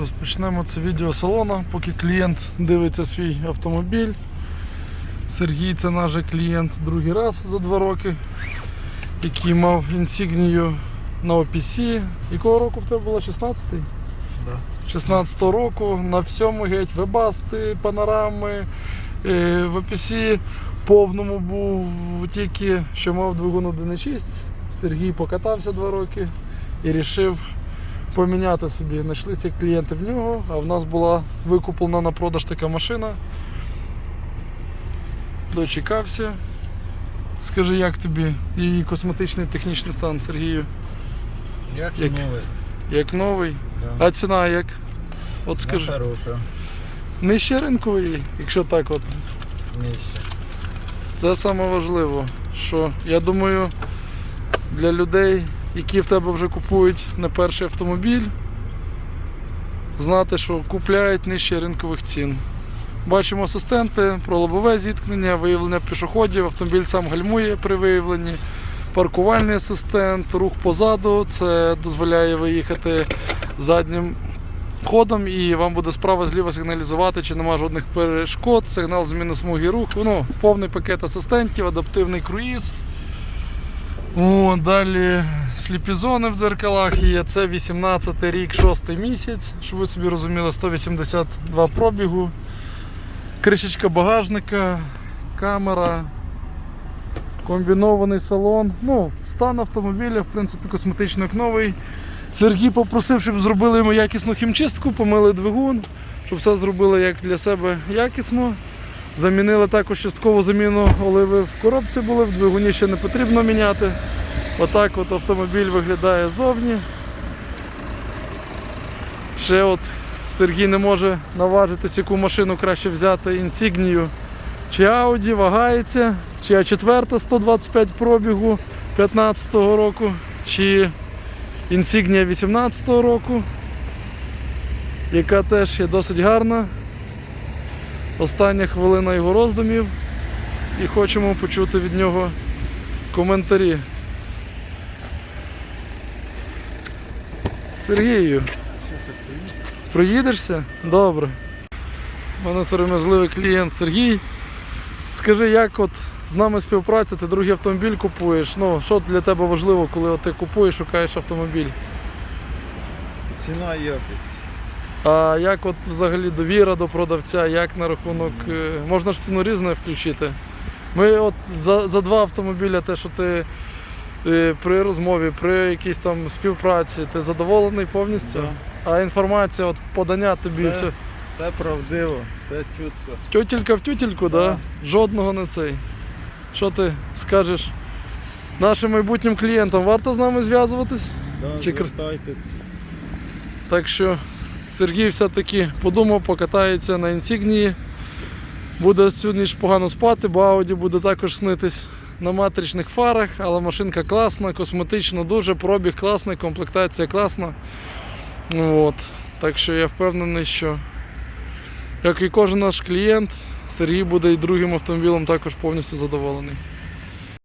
Розпочнемо це відео салона, поки клієнт дивиться свій автомобіль. Сергій це наш клієнт другий раз за два роки, який мав інсігнію на OPC. Якого року в тебе було? 16-й? Да. 16-го року на всьому геть вебасти, панорами, е, в OPC повному був тільки що мав двигун 1.6. Сергій покатався два роки і вирішив поміняти собі. Знайшлися клієнти в нього, а в нас була викуплена на продаж така машина. Дочекався. Скажи, як тобі її косметичний технічний стан Сергію? Як Як? новий? Як новий? Да. А ціна як? От скажи. хороша. Нижче ринкової, якщо так от. Нижче. Це саме важливо, що я думаю, для людей, які в тебе вже купують не перший автомобіль, знати, що купляють нижче ринкових цін. Бачимо асистенти про лобове зіткнення, виявлення пішоходів, автомобіль сам гальмує при виявленні, паркувальний асистент, рух позаду, це дозволяє виїхати заднім ходом і вам буде справа зліва сигналізувати, чи немає жодних перешкод, сигнал зміни смуги руху. Ну, повний пакет асистентів, адаптивний круїз. О, далі сліпі зони в дзеркалах є. Це 18 рік, 6 місяць, щоб ви собі розуміли, 182 пробігу. Кришечка багажника, камера, комбінований салон. Ну, стан автомобіля, в принципі, косметично як новий. Сергій попросив, щоб зробили йому якісну хімчистку, помили двигун, щоб все зробили як для себе якісно. Замінили також часткову заміну оливи в коробці були, в двигуні ще не потрібно міняти. Отак от автомобіль виглядає зовні. Ще от Сергій не може наважитись, яку машину краще взяти, інсігнію чи Audi, вагається, чи А4 125 пробігу 15 року, чи Insignia 18 року, яка теж є досить гарна. Остання хвилина його роздумів і хочемо почути від нього коментарі. Сергію, Щас я поїду. проїдешся? Добре. У мене сором'язливий клієнт Сергій. Скажи, як от з нами співпраця, ти другий автомобіль купуєш? Ну, що для тебе важливо, коли от ти купуєш, шукаєш автомобіль? Ціна і якість. А як от взагалі довіра до продавця, як на рахунок. е, Можна ж ціну різне включити. Ми от за, за два автомобіля, те, що ти е, при розмові, при якійсь там співпраці, ти задоволений повністю. Да. А інформація, от подання тобі Все. все. Все правдиво, все чутко. Тютілька в тютільку, да. Да. жодного не цей. Що ти скажеш нашим майбутнім клієнтам? Варто з нами зв'язуватись? Да, Чи. Так що Сергій все-таки подумав, покатається на інсігнії. Буде сьогодні ж погано спати, бо Ауді буде також снитись на матричних фарах, але машинка класна, косметична, дуже пробіг класний, комплектація класна. От. Так що я впевнений, що як і кожен наш клієнт, Сергій буде і другим автомобілем також повністю задоволений.